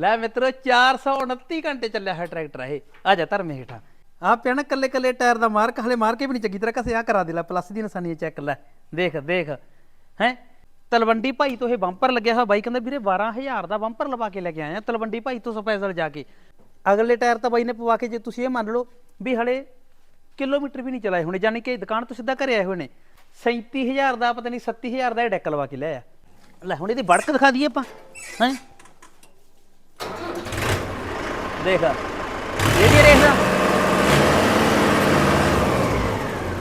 ਲੈ ਮਿੱਤਰੋ 429 ਘੰਟੇ ਚੱਲਿਆ ਹੈ ਟਰੈਕਟਰ ਇਹ। ਆ ਜਾ, ਧਰਮੇ ਹੇਠਾਂ। ਆ ਪਿਆ ਕੱਲੇ ਕੱਲੇ ਟਾਇਰ ਦਾ ਮਾਰਕ, ਹਲੇ ਮਾਰ ਕੇ ਵੀ ਨਹੀਂ ਚੰਗੀ ਤਰ੍ਹਾਂ ਕਸੇ ਆ ਕਰਾ ਦੇ ਲੈ ਪਲੱਸ ਦੀ ਨਿਸ਼ਾਨੀ ਚੈੱਕ ਲੈ। ਦੇਖ ਦੇਖ। ਹੈ? ਤਲਵੰਡੀ ਭਾਈ ਤੋਂ ਇਹ ਬੰਪਰ ਲੱਗਿਆ ਹੋਇਆ ਬਾਈ, ਕਹਿੰਦਾ ਵੀਰੇ 12000 ਦਾ ਬੰਪਰ ਲਵਾ ਕੇ ਲੈ ਕੇ ਆਇਆ, ਤਲਵੰਡੀ ਭਾਈ ਤੋਂ ਸਪੈਸ਼ਲ ਜਾ ਕੇ। ਅਗਲੇ ਟਾਇਰ ਤਾਂ ਬਾਈ ਨੇ ਪਵਾ ਕੇ, ਜੇ ਤੁਸੀਂ ਇਹ ਮੰਨ ਲਓ ਵੀ ਹਲੇ ਕਿਲੋਮੀਟਰ ਵੀ ਨਹੀਂ ਚਲਾਏ ਹੋਣੇ ਯਾਨੀ ਕਿ ਦੁਕਾਨ ਤੋਂ ਸਿੱਧਾ ਘਰੇ ਆਏ ਹੋਏ ਨੇ 37000 ਦਾ, ਪਤਾ ਨਹੀਂ 37000 ਦਾ ਇਹ ਡੈਕ ਲਵਾ ਕੇ ਲਿਆ ਲੈ, ਹੁਣ ਇਹਦੀ ਬੜਕ ਦਿਖਾ ਦਈਏ ਆਪਾਂ। ਹੈ? ਦੇਖ ਇਹ ਵੀ ਰੇਖ ਦਾ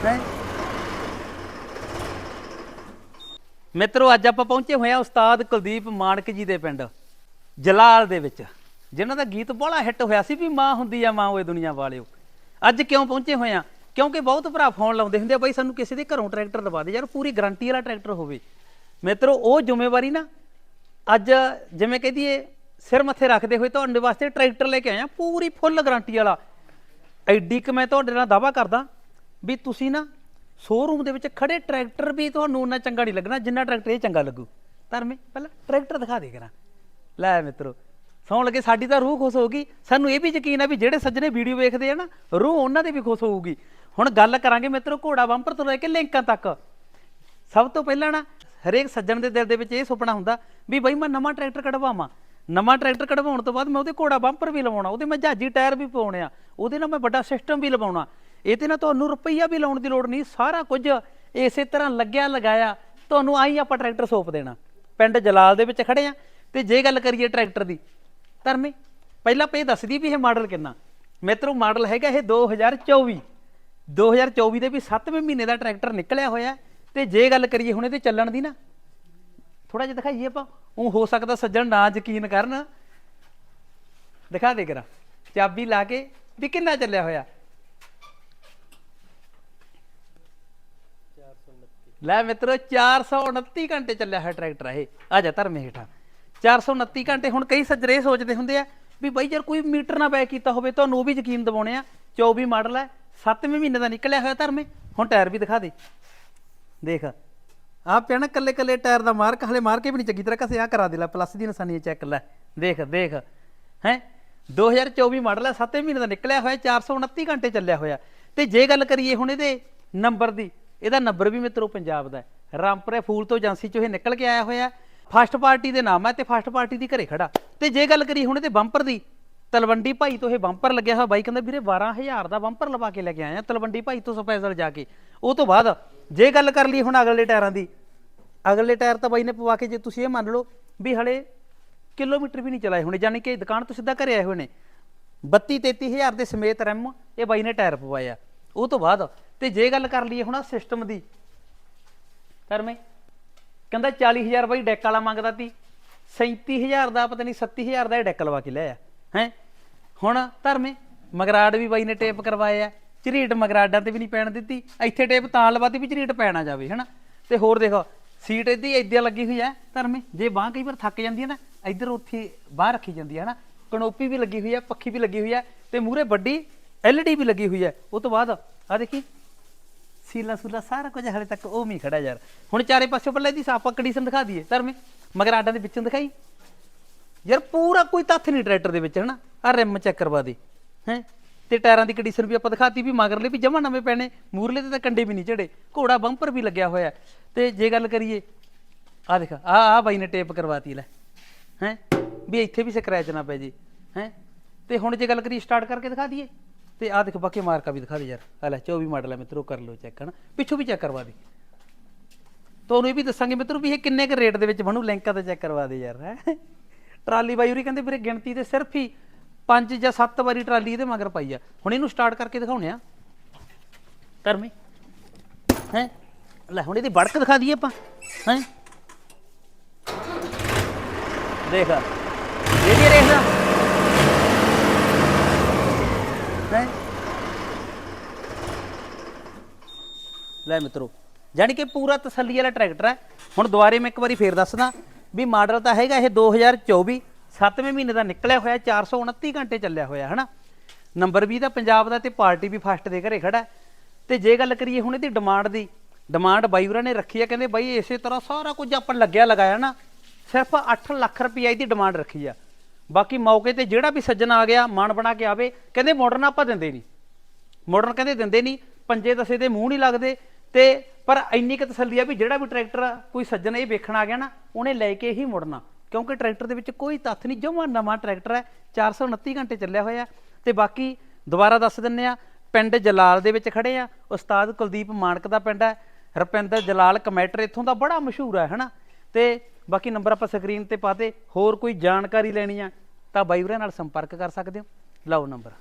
ਹੈ? ਮਿੱਤਰੋ, ਅੱਜ ਆਪਾਂ ਪਹੁੰਚੇ ਹੋਏ ਆ ਉਸਤਾਦ ਕੁਲਦੀਪ ਮਾਨਕ ਜੀ ਦੇ ਪਿੰਡ, ਜਲਾਲ ਦੇ ਵਿੱਚ। ਜਿਨ੍ਹਾਂ ਦਾ ਗੀਤ ਬੜਾ ਹਿੱਟ ਹੋਇਆ ਸੀ ਵੀ ਮਾਂ ਹੁੰਦੀ ਆ, ਮਾਂ ਓਏ ਦੁਨੀਆ ਵਾਲਿਓ। ਅੱਜ ਕਿਉਂ ਪਹੁੰਚੇ ਹੋਏ ਆ ਕਿਉਂਕਿ ਬਹੁਤ ਭਰਾ ਫੋਨ ਲਾਉਂਦੇ ਹੁੰਦੇ ਆ, ਬਾਈ ਸਾਨੂੰ ਕਿਸੇ ਦੇ ਘਰੋਂ ਟਰੈਕਟਰ ਦਵਾ ਦੇ ਯਾਰ, ਪੂਰੀ ਗਾਰੰਟੀ ਵਾਲਾ ਟਰੈਕਟਰ ਹੋਵੇ। ਮਿੱਤਰੋ, ਉਹ ਜ਼ਿੰਮੇਵਾਰੀ ਨਾ ਅੱਜ ਜਿਵੇਂ ਕਹਦੀਏ ਸਿਰ ਮੱਥੇ ਰੱਖਦੇ ਹੋਏ ਤੁਹਾਡੇ ਵਾਸਤੇ ਟਰੈਕਟਰ ਲੈ ਕੇ ਆਇਆ, ਪੂਰੀ ਫੁੱਲ ਗਾਰੰਟੀ ਵਾਲਾ। ਐਡੀ ਕਿ ਮੈਂ ਤੁਹਾਡੇ ਨਾਲ ਦਾਵਾ ਕਰਦਾ ਵੀ ਤੁਸੀਂ ਨਾ ਸ਼ੋਰੂਮ ਦੇ ਵਿੱਚ ਖੜੇ ਟਰੈਕਟਰ ਵੀ ਤੁਹਾਨੂੰ ਉਹਨਾਂ ਚੰਗਾ ਨਹੀਂ ਲੱਗਣਾ ਜਿੰਨਾ ਟਰੈਕਟਰ ਇਹ ਚੰਗਾ ਲੱਗੂ। ਧਰਮੇ, ਪਹਿਲਾਂ ਟਰੈਕਟਰ ਦਿਖਾ ਦੇ ਕਰਾਂ ਲੈ ਮਿੱਤਰੋ, ਸੌਣ ਲੱਗੇ ਸਾਡੀ ਤਾਂ ਰੂਹ ਖੁਸ਼ ਹੋਊਗੀ। ਸਾਨੂੰ ਇਹ ਵੀ ਯਕੀਨ ਆ ਵੀ ਜਿਹੜੇ ਸੱਜਣੇ ਵੀਡੀਓ ਵੇਖਦੇ ਆ ਨਾ, ਰੂਹ ਉਹਨਾਂ ਦੀ ਵੀ ਖੁਸ਼ ਹੋਊਗੀ। ਹੁਣ ਗੱਲ ਕਰਾਂਗੇ ਮਿੱਤਰੋ ਘੋੜਾ ਬੰਪਰ ਤੋਂ ਲੈ ਕੇ ਲਿੰਕਾਂ ਤੱਕ। ਸਭ ਤੋਂ ਪਹਿਲਾਂ ਨਾ ਹਰੇਕ ਸੱਜਣ ਦੇ ਦਿਲ ਦੇ ਵਿੱਚ ਇਹ ਸੁਪਨਾ ਹੁੰਦਾ ਵੀ ਬਈ ਮੈਂ ਨਵਾਂ ਟਰੈਕਟਰ ਕਢਵਾਵਾਂ। ਨਵਾਂ ਟਰੈਕਟਰ ਕਢਵਾਉਣ ਤੋਂ ਬਾਅਦ ਮੈਂ ਉਹਦੇ ਘੋੜਾ ਬੰਪਰ ਵੀ ਲਵਾਉਣਾ, ਉਹਦੇ ਮੈਂ ਜਹਾਜੀ ਟਾਇਰ ਵੀ ਪਾਉਣੇ ਆ, ਉਹਦੇ ਨਾਲ ਮੈਂ ਵੱਡਾ ਸਿਸਟਮ ਵੀ ਲਵਾਉਣਾ। ਇਹ ਤੇ ਨਾ ਤੁਹਾਨੂੰ ਰੁਪਈਆ ਵੀ ਲਾਉਣ ਦੀ ਲੋੜ ਨਹੀਂ, ਸਾਰਾ ਕੁਝ ਇਸੇ ਤਰ੍ਹਾਂ ਲੱਗਿਆ ਲਗਾਇਆ, ਤੁਹਾਨੂੰ ਆਈ ਆਪਾਂ ਟਰੈਕਟਰ ਸੌਂਪ ਦੇਣਾ। ਪਿੰਡ ਜਲਾਲ ਦੇ ਵਿੱਚ ਖੜੇ ਆ, ਤੇ ਜੇ ਗੱਲ ਕਰੀਏ ਟਰੈਕਟਰ ਦੀ, ਧਰਮੇ, ਪਹਿਲਾਂ ਪੇ ਦੱਸ ਦਈਏ ਵੀ ਇਹ ਮਾਡਲ ਕਿੰਨਾ। ਮਿੱਤਰੋ, ਮਾਡਲ ਹੈਗਾ ਇਹ 2024 2024 ਦੇ ਵੀ 7ਵੇਂ ਮਹੀਨੇ ਦਾ ਟਰੈਕਟਰ ਨਿਕਲਿਆ ਹੋਇਆ, ਤੇ ਜੇ ਗੱਲ ਕਰੀਏ ਹੁਣ ਇਹਦੇ ਚੱਲਣ ਦੀ ਨਾ ਥੋੜਾ ਜਿਹਾ ਦਿਖਾਈਏ ਆਪਾਂ। ਉਹ ਹੋ ਸਕਦਾ ਸੱਜਣ ਨਾ ਯਕੀਨ ਕਰਨ। ਦਿਖਾ ਦੇ ਕਰਾ ਚਾਬੀ ਲਾ ਕੇ ਵੀ ਕਿੰਨਾ ਚੱਲਿਆ ਹੋਇਆ। ਲੈ ਮਿੱਤਰੋ 429 ਘੰਟੇ ਚੱਲਿਆ ਹੈ ਟਰੈਕਟਰ ਇਹ। ਆ ਜਾ, ਧਰਮੇ ਹੇਠਾਂ। 429 ਘੰਟੇ, ਹੁਣ ਕਈ ਸੱਜਰੇ ਇਹ ਸੋਚਦੇ ਹੁੰਦੇ ਆ ਵੀ ਬਾਈ ਯਾਰ ਕੋਈ ਮੀਟਰ ਨਾ ਬੈ ਕੀਤਾ ਹੋਵੇ, ਤੁਹਾਨੂੰ ਉਹ ਵੀ ਯਕੀਨ ਦਿਵਾਉਣੇ ਆ। 24 ਮਾਡਲ ਹੈ 7ਵੇਂ ਮਹੀਨੇ ਦਾ ਨਿਕਲਿਆ ਹੋਇਆ ਧਰਮੇ ਹੁਣ ਟਾਇਰ ਵੀ ਦਿਖਾ ਦੇ। ਦੇਖ। ਆ ਪਿਆ ਨਾ ਕੱਲੇ ਕੱਲੇ ਟਾਇਰ ਦਾ ਮਾਰਕ, ਹਲੇ ਮਾਰ ਕੇ ਵੀ ਨਹੀਂ ਚੰਗੀ ਤਰ੍ਹਾਂ ਕਸੇ ਆ ਕਰਾ ਦੇ ਲੈ ਪਲੱਸ ਦੀ ਨਿਸ਼ਾਨੀ ਚੈੱਕ ਲੈ। ਦੇਖ ਦੇਖ। ਹੈ? 2024 ਮਾਡਲ ਹੈ 7ਵੇਂ ਮਹੀਨੇ ਦਾ ਨਿਕਲਿਆ ਹੋਇਆ 429 ਘੰਟੇ ਚੱਲਿਆ ਹੋਇਆ। ਤੇ ਜੇ ਗੱਲ ਕਰੀਏ ਹੁਣ ਇਹਦੇ ਨੰਬਰ ਦੀ, ਇਹਦਾ ਨੰਬਰ ਵੀ ਮਿੱਤਰੋ ਪੰਜਾਬ ਦਾ ਹੈ। ਰਾਮਪੁਰੇ ਫੂਲ ਤੋਂ ਏਜੰਸੀ ਚੋਂ ਇਹ ਨਿਕਲ ਕੇ ਆਇਆ ਹੋਇਆ। ਫਸਟ ਪਾਰਟੀ ਦੇ ਨਾਮ ਹੈ ਤੇ ਫਸਟ ਪਾਰਟੀ ਦੀ ਘਰੇ ਖੜਾ। ਤੇ ਜੇ ਗੱਲ ਕਰੀਏ ਹੁਣ ਇਹਦੇ ਬੰਪਰ ਦੀ, ਤਲਵੰਡੀ ਭਾਈ ਤੋਂ ਇਹ ਬੰਪਰ ਲੱਗਿਆ ਹੋਇਆ, ਬਾਈ ਕਹਿੰਦਾ ਵੀਰੇ 12000 ਦਾ ਬੰਪਰ ਲਵਾ ਕੇ ਲੈ ਕੇ ਆਇਆ। ਤਲਵੰਡੀ ਭਾਈ ਤੋਂ ਸਪੈਸ਼ਲ ਜਾ ਕੇ। ਉਹ ਤੋਂ ਬਾਅਦ ਜੇ ਗੱਲ ਕਰ ਲਈ ਹੁਣ ਅਗਲੇ ਟਾਇਰਾਂ ਦੀ, ਅਗਲੇ ਟਾਇਰ ਤਾਂ ਬਾਈ ਨੇ ਪਵਾ ਕੇ ਜੇ ਤੁਸੀਂ ਇਹ ਮੰਨ ਲਓ ਵੀ ਹਲੇ ਕਿਲੋਮੀਟਰ ਵੀ ਨਹੀਂ ਚਲਾਏ ਹੋਣੇ ਯਾਨੀ ਕਿ ਦੁਕਾਨ ਤੋਂ ਸਿੱਧਾ ਘਰੇ ਆਏ ਹੋਏ ਨੇ। 32 33000 ਦੇ ਸਮੇਤ ਰੈਮ ਇਹ ਬਾਈ ਨੇ ਟਾਇਰ ਪਵਾਇਆ ਉਹ ਤੋਂ ਬਾਅਦ ਤੇ ਜੇ ਗੱਲ ਕਰ ਲਈਏ ਹੁਣ ਸਿਸਟਮ ਦੀ ਕਰਮੇ ਕਹਿੰਦਾ 40000 ਬਾਈ ਡੈਕ ਵਾਲਾ ਮੰਗਦਾ ਤੀ 37000 ਦਾ ਪਤਾ ਨਹੀਂ 37000 ਦਾ ਇਹ ਡੈਕ ਲਵਾ ਕੇ ਲਿਆ ਹੈ? ਹੁਣ ਧਰਮੇ, ਮਗਰਾੜ ਵੀ ਬਾਈ ਨੇ ਟੇਪ ਕਰਵਾਇਆ ਹੈ। ਝਰੀਟ ਮਗਰਾਡਾਂ ਤੇ ਵੀ ਨਹੀਂ ਪੈਣ ਦਿੱਤੀ। ਇੱਥੇ ਟੇਪ ਤਾਂ ਲਵਾਤੀ ਵੀ ਝਰੀਟ ਪੈਣਾ ਜਾਵੇ, ਹਨਾ? ਤੇ ਹੋਰ ਦੇਖੋ, ਸੀਟ ਇਹਦੀ ਇੱਦਾਂ ਲੱਗੀ ਹੋਈ ਹੈ, ਧਰਮੇ ਜੇ ਬਾਹ ਕਈ ਵਾਰ ਥੱਕ ਜਾਂਦੀ ਹੈ ਨਾ, ਇੱਧਰ ਉੱਥੇ ਬਾਹਰ ਰੱਖੀ ਜਾਂਦੀ ਹੈ, ਹਨਾ? ਕਨੋਪੀ ਵੀ ਲੱਗੀ ਹੋਈ ਹੈ, ਪੱਖੀ ਵੀ ਲੱਗੀ ਹੋਈ ਹੈ ਤੇ ਮੂਹਰੇ ਵੱਡੀ ਐਲਈਡੀ ਵੀ ਲੱਗੀ ਹੋਈ ਹੈ। ਉਹ ਤੋਂ ਬਾਅਦ ਆ ਦੇਖੀ, ਸੀਲਾ ਸੂਲਾ ਸਾਰਾ ਕੁਝ ਹਲੇ ਤੱਕ ਉਹ ਵੀ ਖੜਾ ਯਾਰ। ਹੁਣ ਚਾਰੇ ਪਾਸੇ ਪਹਿਲਾਂ ਇਹਦੀ ਸਾਫਾ ਕੰਡੀਸ਼ਨ ਦਿਖਾ ਦਈਏ, ਧਰਮੇ ਮਗਰ ਆਡਾਂ ਦੇ ਵਿੱਚੋਂ ਦਿਖਾਈ। ਯਾਰ ਪੂਰਾ ਕੋਈ ਤੱਥ ਨਹੀਂ ਟਰੈਕਟਰ ਦੇ ਵਿੱਚ, ਹਨਾ? ਆ ਰਿਮ ਚੈੱਕ ਕਰਵਾ ਦੇ, ਹੈ? ਤੇ ਟਾਇਰਾਂ ਦੀ ਕੰਡੀਸ਼ਨ ਵੀ ਆਪਾਂ ਦਿਖਾਤੀ ਵੀ ਮਗਰਲੇ ਵੀ ਜਮਾ ਨਵੇਂ ਪੈਣੇ, ਮੂਰਲੇ ਤੇ ਤਾਂ ਕੰਡੇ ਵੀ ਨਹੀਂ ਝੜੇ ਘੋੜਾ ਬੰਪਰ ਵੀ ਲੱਗਿਆ ਹੋਇਆ। ਤੇ ਜੇ ਗੱਲ ਕਰੀਏ ਆ ਦੇਖ ਆ ਆ ਬਾਈ ਨੇ ਟੇਪ ਕਰਵਾਤੀ, ਲੈ। ਹੈ? ਵੀ ਇੱਥੇ ਵੀ ਸਕ੍ਰੈਚ ਨਾ ਪੈ ਜੇ, ਹੈ? ਤੇ ਹੁਣ ਜੇ ਗੱਲ ਕਰੀਏ ਸਟਾਰਟ ਕਰਕੇ ਦਿਖਾ ਦਈਏ। ਤੇ ਆ ਦੇਖ, ਬਾਕੀ ਮਾਰਕਾ ਵੀ ਦਿਖਾ ਦੇ ਯਾਰ। ਆ ਲੈ 24 ਮਾਡਲ ਹੈ ਮਿੱਤਰੋ, ਕਰ ਲਓ ਚੈੱਕ ਹਨਾ? ਪਿੱਛੋਂ ਵੀ ਚੈੱਕ ਕਰਵਾ ਦੇ। ਤੁਹਾਨੂੰ ਇਹ ਵੀ ਦੱਸਾਂਗੇ ਮਿੱਤਰੋ ਵੀ ਇਹ ਕਿੰਨੇ ਕੁ ਰੇਟ ਦੇ ਵਿੱਚ ਬਣੂ, ਲਿੰਕਾਂ ਤੇ ਚੈੱਕ ਕਰਵਾ ਦੇ ਯਾਰ, ਹੈ? ਟਰਾਲੀ ਬਾਈ ਉਰੀ ਕਹਿੰਦੇ ਵੀਰੇ ਗਿਣਤੀ ਤੇ ਸਿਰਫ ਹੀ ਪੰਜ ਜਾਂ ਸੱਤ ਵਾਰੀ ਟਰਾਲੀ ਇਹਦੇ ਮਗਰ ਪਾਈ ਆ। ਹੁਣ ਇਹਨੂੰ ਸਟਾਰਟ ਕਰਕੇ ਦਿਖਾਉਣੇ ਆ। ਕਰਮੀ, ਹੈ? ਲੈ, ਹੁਣ ਇਹਦੀ ਵੜਕ ਦਿਖਾ ਦਈਏ ਆਪਾਂ, ਹੈ? ਦੇਖ ਇਹ ਵੀ ਰੇਖ ਹੈ? ਲੈ ਮਿੱਤਰੋ ਜਾਨੀ ਕਿ ਪੂਰਾ ਤਸੱਲੀ ਵਾਲਾ ਟਰੈਕਟਰ ਹੈ ਹੁਣ ਦੁਬਾਰੇ ਮੈਂ ਇੱਕ ਵਾਰੀ ਫੇਰ ਦੱਸਦਾ ਵੀ ਮਾਡਲ ਤਾਂ ਹੈਗਾ ਇਹ 2024 7ਵੇਂ ਮਹੀਨੇ ਦਾ ਨਿਕਲਿਆ ਹੋਇਆ 429 ਘੰਟੇ ਚੱਲਿਆ ਹੋਇਆ, ਹਨਾ? ਨੰਬਰ ਵੀ ਦਾ ਪੰਜਾਬ ਦਾ ਤੇ ਪਾਰਟੀ ਵੀ ਫਸਟ ਦੇ ਘਰੇ ਖੜਾ। ਹੈ। ਤੇ ਜੇ ਗੱਲ ਕਰੀਏ ਹੁਣ ਇਹਦੀ ਡਿਮਾਂਡ ਦੀ ਡਿਮਾਂਡ ਬਾਈਵਰਾਂ ਨੇ ਰੱਖੀ ਆ, ਕਹਿੰਦੇ ਬਾਈ ਇਸੇ ਤਰ੍ਹਾਂ ਸਾਰਾ ਕੁਝ ਆਪਾਂ ਲੱਗਿਆ ਲਗਾਇਆ ਨਾ, ਸਿਰਫ 8 ਲੱਖ ਰੁਪਈਆ ਇਹਦੀ ਡਿਮਾਂਡ ਰੱਖੀ ਆ। ਬਾਕੀ ਮੌਕੇ ਤੇ ਜਿਹੜਾ ਵੀ ਸੱਜਣ ਆ ਗਿਆ ਮਨ ਬਣਾ ਕੇ ਆਵੇ, ਕਹਿੰਦੇ ਮਾਡਰਨ ਆਪਾਂ ਦਿੰਦੇ ਨਹੀਂ। ਮਾਡਰਨ ਕਹਿੰਦੇ ਦਿੰਦੇ ਨਹੀਂ, ਪੰਜੇ ਦਸੇ ਦੇ ਮੂੰਹ ਨਹੀਂ ਲੱਗਦੇ, ਤੇ ਪਰ ਇੰਨੀ ਕੁ ਤਸੱਲੀ ਆ ਵੀ ਜਿਹੜਾ ਵੀ ਟਰੈਕਟਰ ਕੋਈ ਸੱਜਣ ਇਹ ਵੇਖਣ ਆ ਗਿਆ ਨਾ, ਉਹਨੇ ਲੈ ਕੇ ਹੀ ਮੁੜਨਾ। ਕਿਉਂਕਿ ਟਰੈਕਟਰ ਦੇ ਵਿੱਚ ਕੋਈ ਤੱਥ ਨਹੀਂ, ਜਮਾ ਨਵਾਂ ਟਰੈਕਟਰ ਹੈ 429 ਘੰਟੇ ਚੱਲਿਆ ਹੋਇਆ ਤੇ ਬਾਕੀ ਦੁਬਾਰਾ ਦੱਸ ਦਿੰਨੇ ਆ ਪਿੰਡ ਜਲਾਲ ਦੇ ਵਿੱਚ ਖੜੇ ਆ ਉਸਤਾਦ ਕੁਲਦੀਪ ਮਾਨਕ ਦਾ ਪਿੰਡ ਹੈ, ਰੁਪਿੰਦਰ ਜਲਾਲ ਕਮੈਟਰ ਇੱਥੋਂ ਦਾ ਬੜਾ ਮਸ਼ਹੂਰ ਹੈ, ਹਨਾ? ਤੇ ਬਾਕੀ ਨੰਬਰ ਆਪਾਂ ਸਕਰੀਨ ਤੇ ਪਾਤੇ ਹੋਰ ਕੋਈ ਜਾਣਕਾਰੀ ਲੈਣੀ ਆ ਤਾਂ ਬਾਈ ਵੀਰਾਂ ਨਾਲ ਸੰਪਰਕ ਕਰ ਸਕਦੇ ਹੋ। ਲਓ ਨੰਬਰ।